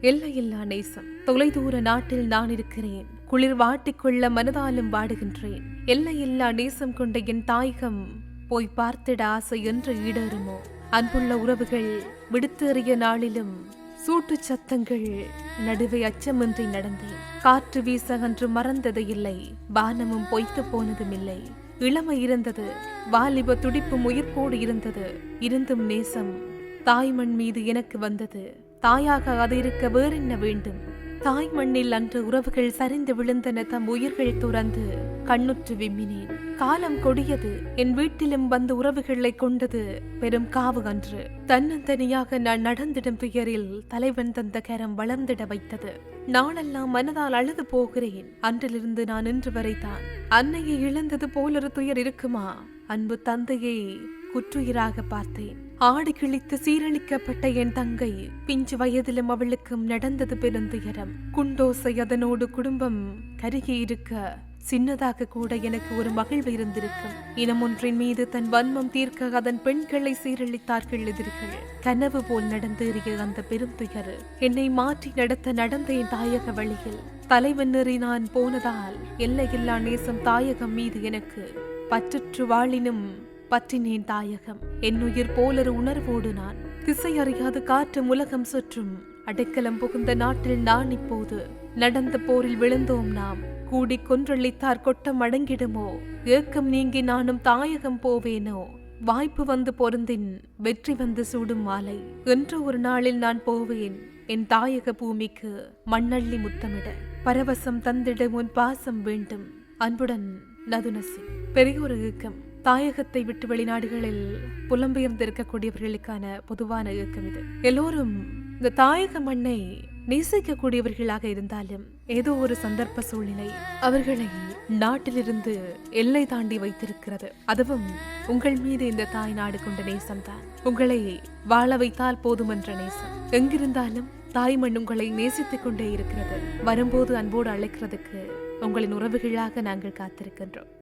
எல்லையில்லா நேசம். தொலைதூர நாட்டில் நான் இருக்கிறேன். குளிர் வாட்டிக்கொள்ள மனதாலும் வாடுகின்றேன். எல்லையில்லா நேசம் கொண்ட என் தாயகம் போய் பார்த்திட ஆசை என்று ஈடேறுமோ? அன்புள்ள உறவுகள் விடுத்தேறிய நாளிலும் சூட்டுச் சத்தங்கள் நடுவே அச்சமின்றி நடந்தேன். காற்று வீச அன்று மறந்தது இல்லை. வானமும் பொய்த்து போனதும் இல்லை. இளமை இருந்தது. வாலிப துடிப்பும் உயிர்ப்போடு இருந்தது. இருந்தும் நேசம் தாய்மண் மீது எனக்கு வந்தது. தாயாக அது இருக்க வேறென்ன வேண்டும்? தாய் மண்ணில் அன்று உறவுகள் சரிந்து விழுந்தன தம் உயிர்கள் துறந்து கண்ணுற்று விம்மினேன். காலம் கொடியது என் வீட்டிலும் வந்து உறவுகளை கொண்டது பெரும் காவு அன்று. தன்னந்தனியாக நான் நடந்திடும் துயரில் தலைவன் தந்த கரம் வளர்ந்திட வைத்தது. நாளெல்லாம் மனதால் அழுது போகிறேன். அன்றிலிருந்து நான் இன்று வரைதான். அன்னையை இழந்தது போலொரு துயர் இருக்குமா? அன்பு தந்தையை குற்றுயிராக பார்த்தேன். ஆடு கிழித்து சீரழிக்கப்பட்ட என் தங்கை பிஞ்சு வயதிலும் அவளுக்கும் நடந்தது பெருந்துயரம். குண்டோசை அதனோடு குடும்பம் கருகி இருக்க சின்னதாக கூட எனக்கு ஒரு மகிழ்வு இருந்திருக்கும். இனம் ஒன்றின் மீது தன் வன்மம் தீர்க்க அதன் பெண்களை சீரழித்தார்கள் எதிர்கள். கனவு போல் நடந்தேறிய அந்த பெருந்துயர் என்னை மாற்றி நடத்த நடந்த என் தாயக வழியில் தலைவன் நான் போனதால் எல்லையில்லா நேசம் தாயகம் மீது எனக்கு பற்றுற்று வாழினும் பற்றினேன் தாயகம். என் உயிர் போலொரு உணர்வோடு நான். திசை அறியாது காற்று உலகம் சுற்றும். அடைக்கலம் புகுந்த நாட்டில் நான் இப்போது. நடந்த போரில் விழுந்தோம் நாம். கூடி கொன்றளித்தார் கொட்டம் அடங்கிடுமோ? ஏக்கம் நீங்கி நானும் தாயகம் போவேனோ? வாய்ப்பு வந்து பொருந்தின். வெற்றி வந்து சூடும் மாலை. என்று ஒரு நாளில் நான் போவேன். என் தாயக பூமிக்கு மண்ணள்ளி முத்தமிட. பரவசம் தந்திட உன் பாசம் வேண்டும். அன்புடன் நதுனசி. ஒரு ஏக்கம். தாயகத்தை விட்டு வெளிநாடுகளில் புலம்பெயர்ந்திருக்கக்கூடியவர்களுக்கான பொதுவான இயக்கம் இது. எல்லோரும் இந்த தாயக மண்ணை நேசிக்கக்கூடியவர்களாக இருந்தாலும் ஏதோ ஒரு சந்தர்ப்ப சூழ்நிலை அவர்களை நாட்டிலிருந்து எல்லை தாண்டி வைத்திருக்கிறது. அதுவும் உங்கள் மீது இந்த தாய் நாடு கொண்ட நேசம்தான். உங்களை வாழ வைத்தால் போதுமென்ற நேசம். எங்கிருந்தாலும் தாய் மண் உங்களை நேசித்துக் கொண்டே இருக்கிறது. வரும்போது அன்போடு அழைக்கிறதுக்கு உங்களின் உறவுகளாக நாங்கள் காத்திருக்கின்றோம்.